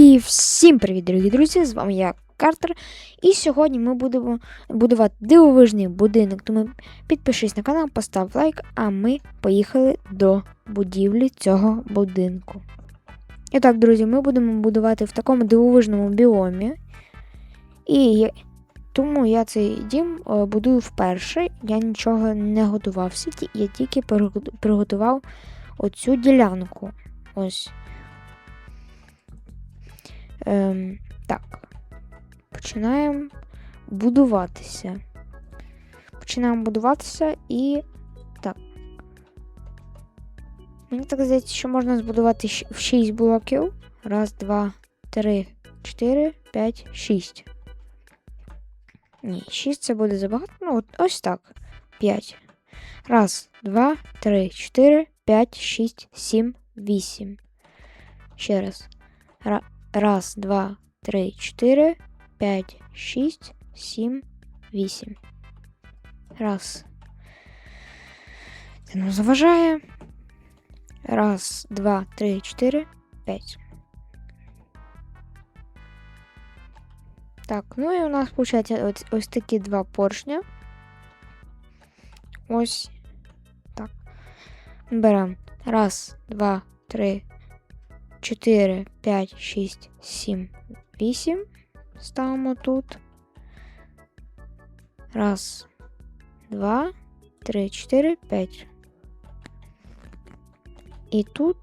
І всім привіт, дорогі друзі! З вами я Картер. І сьогодні ми будемо будувати дивовижний будинок. Тому підпишись на канал, постав лайк, а ми поїхали до будівлі цього будинку. І так, друзі, ми будемо будувати в такому дивовижному біомі. І тому я цей дім е, будую вперше. Я нічого не готувався, я тільки приготував оцю ділянку. Ось. Ем, так. Починаємо будуватися. Починаємо будуватися і. Так. Мені так здається, що можна збудувати щ- в 6 блоків. Раз, два, три, чотири, п'ять, шість. Ні, 6 це буде забагато. Ну, от ось так. 5. Раз, два, три, чотири, п'ять, шість, сім, вісім. Ще раз. Ра- Раз, два, три, чотири, п'ять, шість, сім, вісім. Раз. Це нам заважає. Раз, два, три, чотири, п'ять. Так, ну і у нас виходить ось, ось такі два поршня. Ось так. Беремо. Раз, два, три, 4, 5, 6, 7, 8. Ставимо тут. Раз, два, три, чотири, п'ять. І тут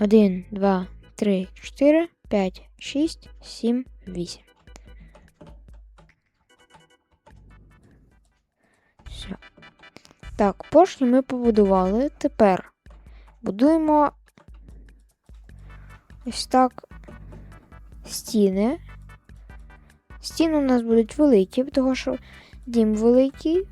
1, 2, 3, 4, 5, 6, 7, 8. Все. Так, поршні ми побудували. Тепер будуємо Ось так. Стіни. Стіни у нас будуть великі, тому що дім великий.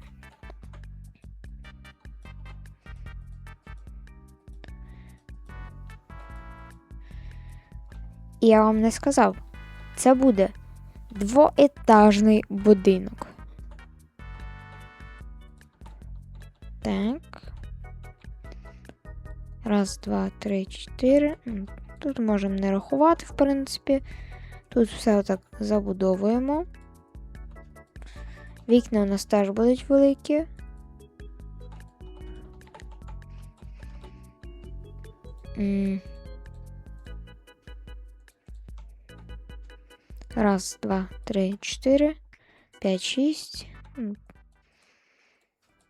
І я вам не сказав, це буде двоетажний будинок. Так. Раз, два, три, чотири. Тут можемо не рахувати, в принципі. Тут все отак забудовуємо. Вікна у нас теж будуть великі. Раз, два, три, чотири, п'ять, шість.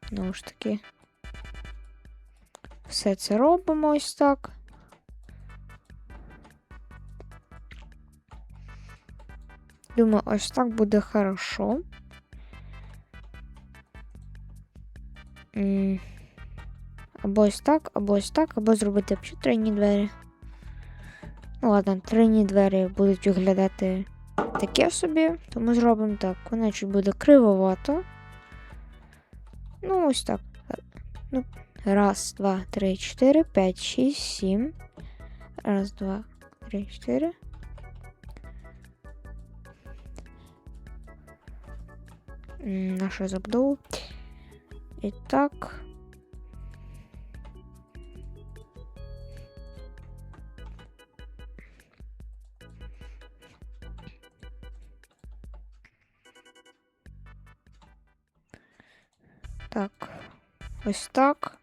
Знову ж таки. Все це робимо ось так. Думаю, ось так буде хорошо. Або ось так, або ось так, або зробити взагалі тройні двері. Ну ладно, тройні двері будуть виглядати таке собі, тому зробимо так. Вона чуть буде кривовато. Ну, ось так. Ну, раз, два, три, чотири, п'ять, шість, сім. Раз, два, три, чотири. Нашу забудову. І так. Ось так.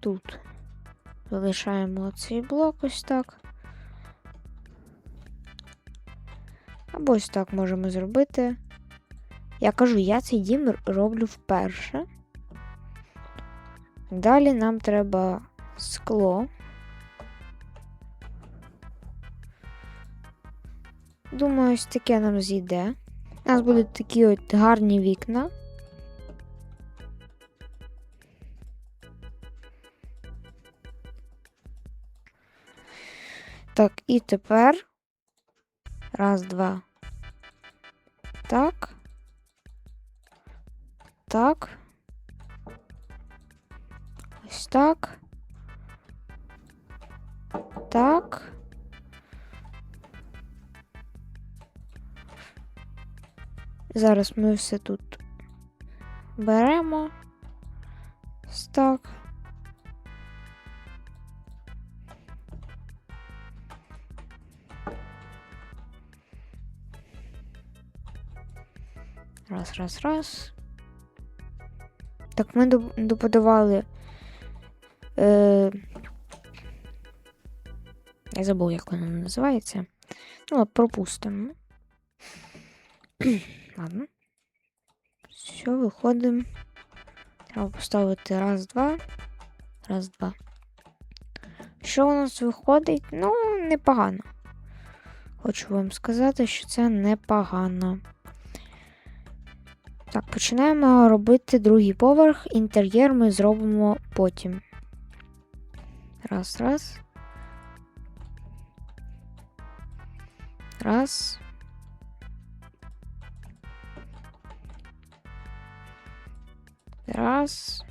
Тут залишаємо цей блок ось так. Або ось так можемо зробити. Я кажу, я цей дім роблю вперше. Далі нам треба скло. Думаю, ось таке нам зійде. У нас будуть такі от гарні вікна. Так, і тепер Раз, два. Зараз ми все тут беремо. Так. Раз, раз, раз. Так, ми доподавали. Е... Я забув, як вона називається. Ну, пропустимо. Ладно. Все, виходимо. Треба поставити раз, два. Раз, два. Що у нас виходить? Ну, непогано. Хочу вам сказати, що це непогано. Так, починаємо робити другий поверх. Інтер'єр ми зробимо потім. Раз, раз. Раз. Раз.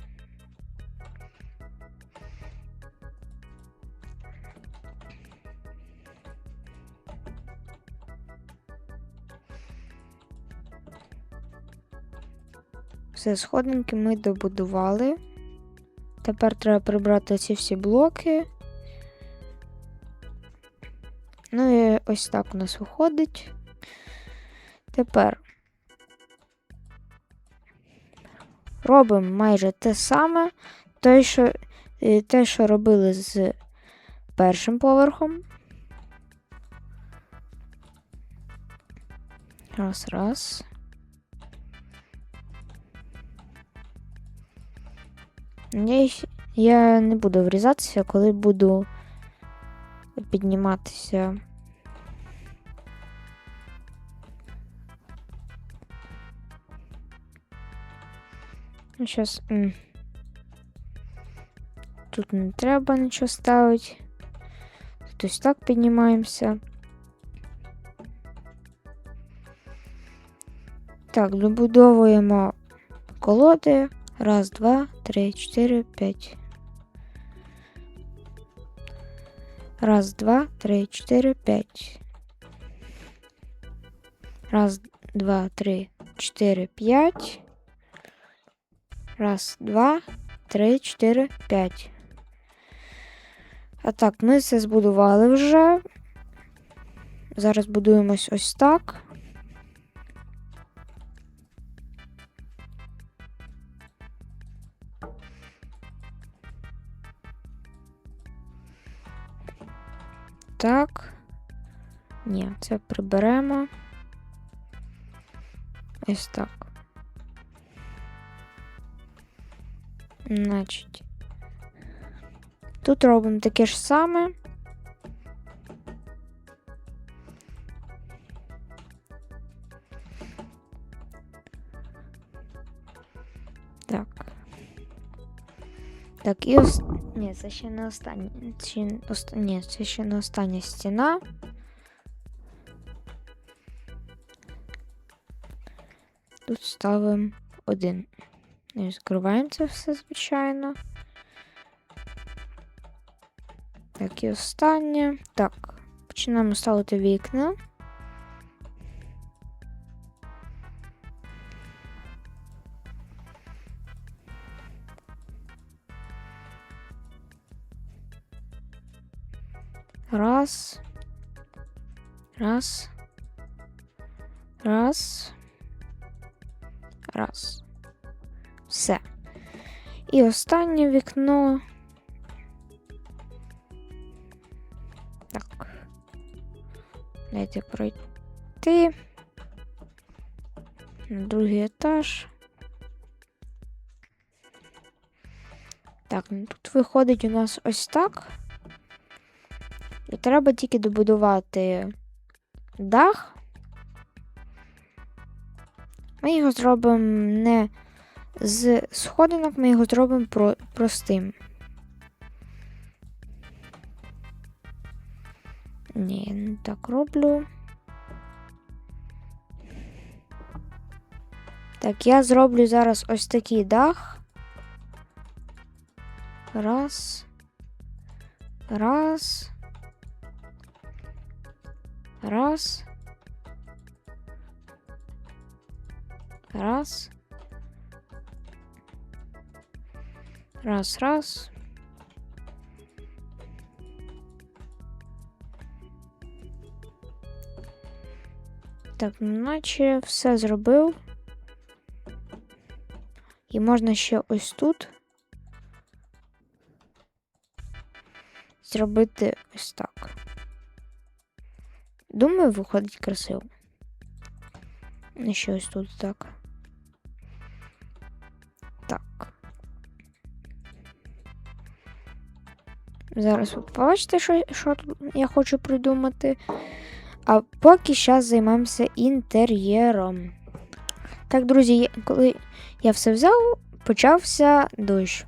Все, сходинки ми добудували. Тепер треба прибрати ці всі блоки. Ну і ось так у нас виходить. Тепер робимо майже те саме, те, що, е, те, що робили з першим поверхом. Раз, раз. Я, я не буду врізатися, коли буду підніматися. Сейчас. Тут не треба нічого ставити. Тут ось так піднімаємося. Так, добудовуємо колоди. Раз, два, три, чотири, п'ять. Раз, два, три, чотири, п'ять. Раз, два, три, чотири, п'ять. Раз, два, три, чотири, п'ять. А так, ми це збудували вже. Зараз будуємось ось так. Так. Ні, це приберемо. Ось так. Значить. Тут робимо таке ж саме. Так. Так, і ос... Ні, це ще не остання. Ост... Ні, це ще не остання стіна. Тут ставимо один. І Відкриваємо це все, звичайно. Так, і останнє. Так, починаємо ставити вікна. Раз. Раз. Раз. Раз. Все. І останнє вікно. Так. Дайте пройти. На другий етаж. Так, ну тут виходить у нас ось так. І треба тільки добудувати дах. Ми його зробимо не з сходинок, ми його зробимо про простим. Ні, не так роблю. Так, я зроблю зараз ось такий дах. Раз. Раз. Раз. Раз. Раз, раз. Так, наче все зробив. І можна ще ось тут зробити ось так. Думаю, виходить красиво. Ще ось тут так. Так. Зараз ви побачите, що, що я хочу придумати. А поки зараз займаємося інтер'єром. Так, друзі, коли я все взяв, почався дощ.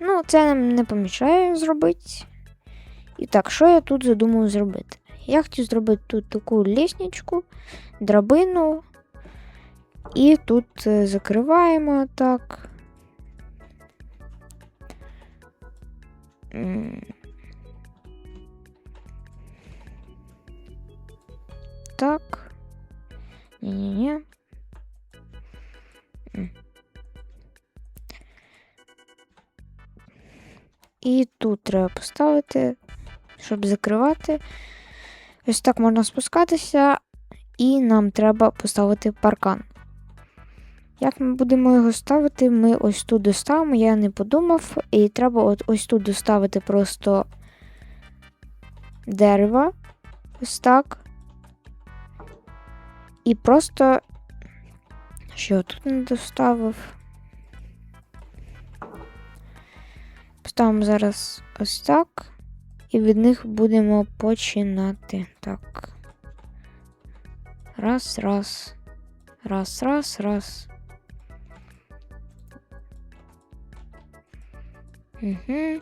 Ну, це нам не помішає зробити. І так, що я тут задумав зробити? Я хотів зробити тут таку лісничку, драбину. І тут е, закриваємо так. Так. М. І тут треба поставити, щоб закривати. Ось так можна спускатися, і нам треба поставити паркан. Як ми будемо його ставити, ми ось тут доставимо, я не подумав, і треба от ось тут доставити просто дерево. Ось так. І просто. Що я тут не доставив? Поставимо зараз ось так. І від них будемо починати. Так. Раз, раз. Раз, раз, раз. Угу.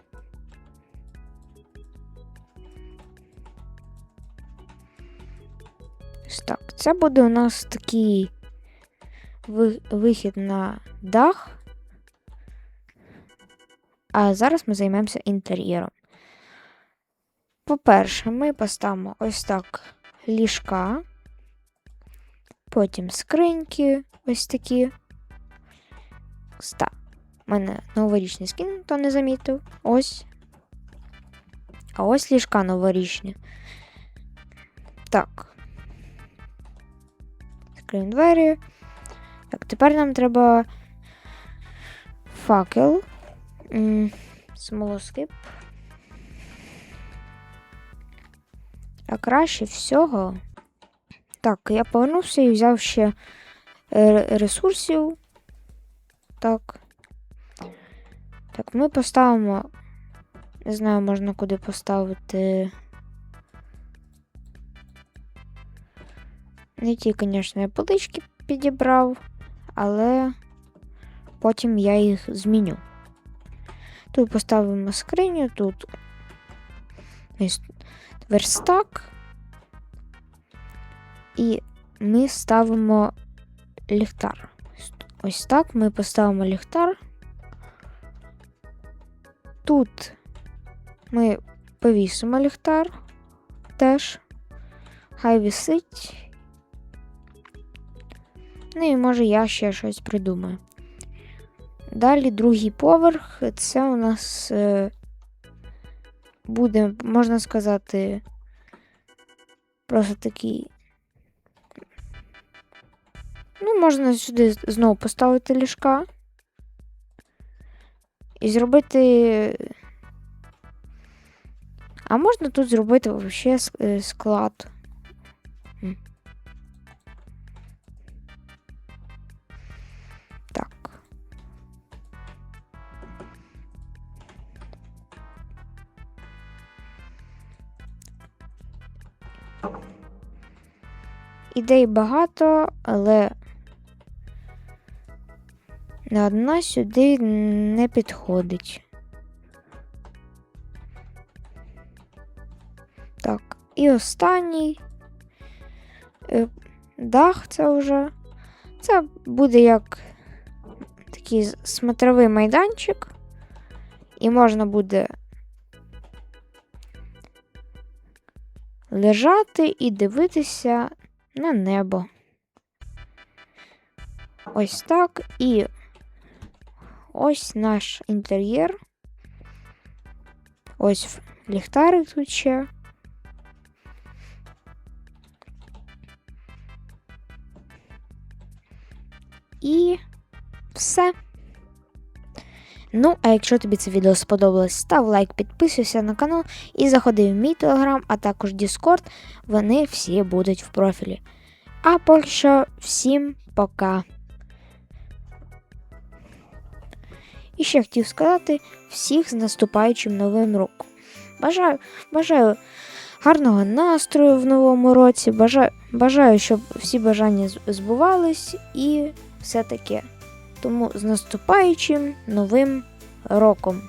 Ось так. Це буде у нас такий вихід на дах. А зараз ми займемося інтер'єром. По-перше, ми поставимо ось так ліжка, потім скриньки ось такі. Ста. У мене новорічний скін, хто не замітив. Ось. А ось ліжка новорічні. Так. Закриємо двері. Так, тепер нам треба факел. Смолоскип. А краще всього. Так, я повернувся і взяв ще е, ресурсів. Так. Так, ми поставимо. Не знаю, можна куди поставити. Не ті, звісно, я полички підібрав, але потім я їх зміню. Тут поставимо скриню, тут верстак. І ми ставимо ліхтар. Ось так ми поставимо ліхтар. Тут ми повісимо ліхтар теж. Хай висить. Ну і може я ще щось придумаю. Далі другий поверх це у нас е, буде, можна сказати, просто такий. Ну, можна сюди знову поставити ліжка і зробити. А можна тут зробити взагалі е, склад. Так. Ідей багато, але одна сюди не підходить. Так, і останній е, дах це вже. Це буде як такий смотровий майданчик, і можна буде лежати і дивитися на небо. Ось так. І ось наш інтер'єр. Ось ліхтарик тут ще. І все. Ну, а якщо тобі це відео сподобалось, став лайк, підписуйся на канал і заходи в мій телеграм, а також Discord. Вони всі будуть в профілі. А поки що всім пока. І ще хотів сказати всіх з наступаючим новим роком. Бажаю, бажаю гарного настрою в новому році. Бажаю, бажаю, щоб всі бажання збувались і все таке. Тому з наступаючим новим роком.